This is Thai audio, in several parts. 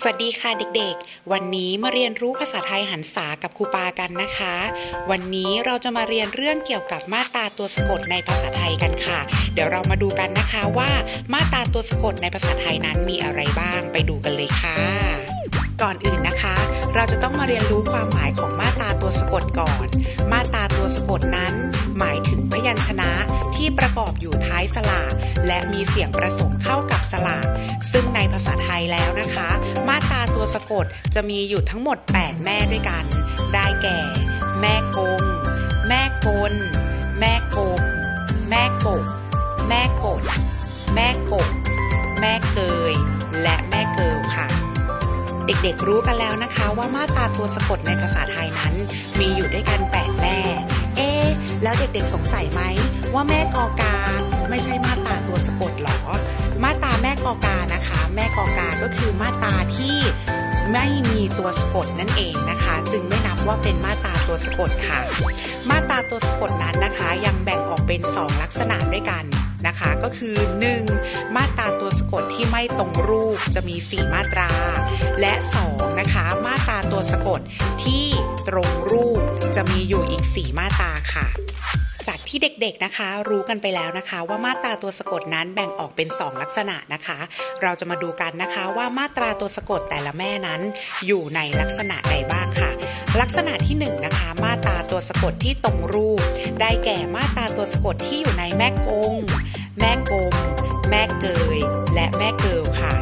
สวัสดีค่ะเด็กๆ วันนี้มาเรียนรู้ภาษาไทยหันษากับครูปากันนะคะ วันนี้เราจะมาเรียนเรื่องเกี่ยวกับมาตราตัวสะกดในภาษาไทยกันค่ะ เดี๋ยวเรามาดูกันนะคะว่ามาตราตัวสะกดในภาษาไทยนั้นมีอะไรบ้าง ไปดูกันเลยค่ะ ก่อนอื่นนะคะ เราจะต้องมาเรียนรู้ความหมายของมาตราตัวสะกดก่อน มาตราตัวสะกดนั้น อยู่ท้าและมีเสียงประสมเข้ากับสระซึ่งในภาษาไทยแล้วนะคะ มาตราตัวสะกดจะมีอยู่ทั้งหมด 8 แม่ด้วยกัน ได้แก่ แม่กง แม่กล แม่กบ แม่กบ แม่กด แม่กบ แม่เกย และแม่เกิลค่ะเด็กๆ รู้กันแล้วนะคะว่ามาตราตัวสะกดในภาษาไทยนั้น มีอยู่ด้วยกัน 8 แม่ เอ๊แล้วเด็กๆ สงสัยไหมว่าแม่กอกา ไม่ใช่มาตาตัวสะกดหรอ มาตาแม่กอกานะคะ แม่กอกาก็คือมาตาที่ไม่มีตัวสะกดนั่นเองนะคะ จึงไม่นับว่าเป็นมาตาตัวสะกดค่ะ มาตาตัวสะกดนั้นนะคะ ยังแบ่งออกเป็น 2 ลักษณะด้วยกันนะคะ ก็คือ 1. มาตราตัวสะกดที่ไม่ตรงรูปจะมี 4 มาตรา และ 2 นะคะ มาตราตัวสะกดที่ตรงรูปจะมีอยู่อีก 4 มาตราค่ะ จากที่เด็กๆนะคะ รู้กันไปแล้วนะคะ ว่ามาตราตัวสะกดนั้นแบ่งออกเป็น 2 ลักษณะนะคะ เราจะมาดูกันนะคะว่ามาตราตัวสะกดแต่ละแม่นั้น อยู่ในลักษณะใดบ้างค่ะ ลักษณะที่1นงนะคะ มาตราตัวสะกดที่ตรงรูป ได้แก่มาตราตัวสะกดที่อยู่ในแม่กง แม่กลมแม่เกย และแม่เกิลค่ะ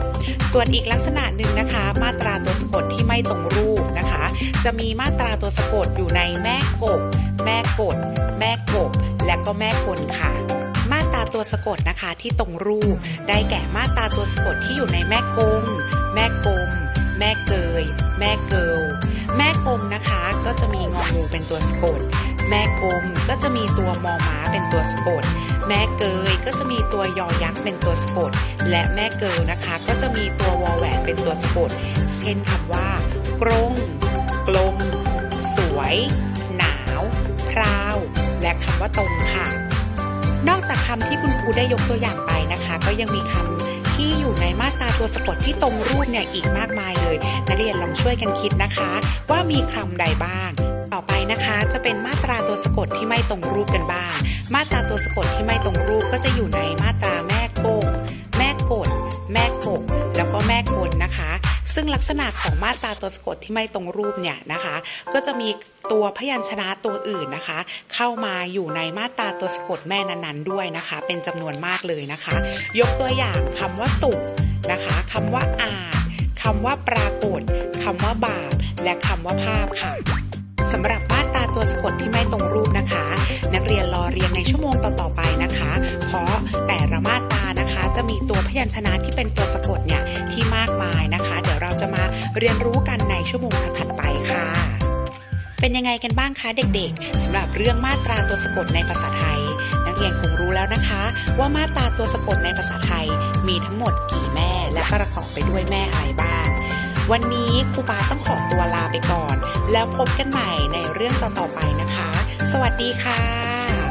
ส่วนอีกลักษณะหนึ่งนะคะ มาตราตัวสะกดที่ไม่ตรงรูปนะคะ จะมีมาตราตัวสะกดอยู่ในแม่กบ แม่กด แม่กบ และก็แม่กลค่ะ มาตาตัวสะกดนะคะที่ตรงรูป ได้แก่มาตาตัวสะกดที่อยู่ในแม่กง แม่กลมแม่เกย แม่เกิลแม่กงนะคะก็จะมีงองูเป็นตัวสะกด แม่กลมก็จะมีตัวมอม้าเป็นตัวสะกด แม่เกยก็จะมีตัวยอยักษ์เป็นตัวสะกด และแม่เกิลนะคะ ก็จะมีตัววอแหวนเป็นตัวสะกด เช่นคำว่ากรงกลม สวย ราว และคำว่าตรงค่ะ นอกจากคำที่คุณครูได้ยกตัวอย่างไปนะคะ ก็ยังมีคำที่อยู่ในมาตราตัวสะกดที่ตรงรูปเนี่ยอีกมากมายเลย นักเรียนลองช่วยกันคิดนะคะ ว่ามีคำใดบ้าง ต่อไปนะคะจะเป็นมาตราตัวสะกดที่ไม่ตรงรูปกันบ้าง มาตราตัวสะกดที่ไม่ตรงรูปก็จะอยู่ในมาตราแม่โกงแม่กด แม่กบแล้วก็แม่กลนะคะ ซึ่งลักษณะของมาตราตัวสะกดที่ไม่ตรงรูปเนี่ยนะคะ ก็จะมีตัวพยัญชนะตัวอื่นนะคะ เข้ามาอยู่ในมาตราตัวสะกดแม่นั้นๆ ด้วยนะคะ เป็นจำนวนมากเลยนะคะ ยกตัวอย่างคำว่าสุขนะคะคำว่าอาจคำว่าปรากฏคำว่าบาป และคำว่าภาพค่ะสำหรับมาตราตัวสะกดที่ไม่ตรงรูปนะคะ นักเรียนรอเรียนในชั่วโมงต่อๆไปนะคะ เพราะแต่ละมาตรานะคะ จะมีตัวพยัญชนะที่เป็นตัวสะกดเนี่ยที่มากมายนะคะ ยวเราจะมาเรียนรู้กันในชั่วโมงถัดไปค่ะ เป็นยังไงกันบ้างคะเด็กๆสำหรับเรื่องมาตราตัวสะกดในภาษาไทย นักเรียนคงรู้แล้วนะคะ ว่ามาตราตัวสะกดในภาษาไทย มีทั้งหมดกี่แม่และประกอบไปด้วยแม่อะไรบ้าง วันนี้ครูปาต้องขอตัวลาไปก่อน แล้วพบกันใหม่ในเรื่องต่อๆไปนะคะ สวัสดีค่ะ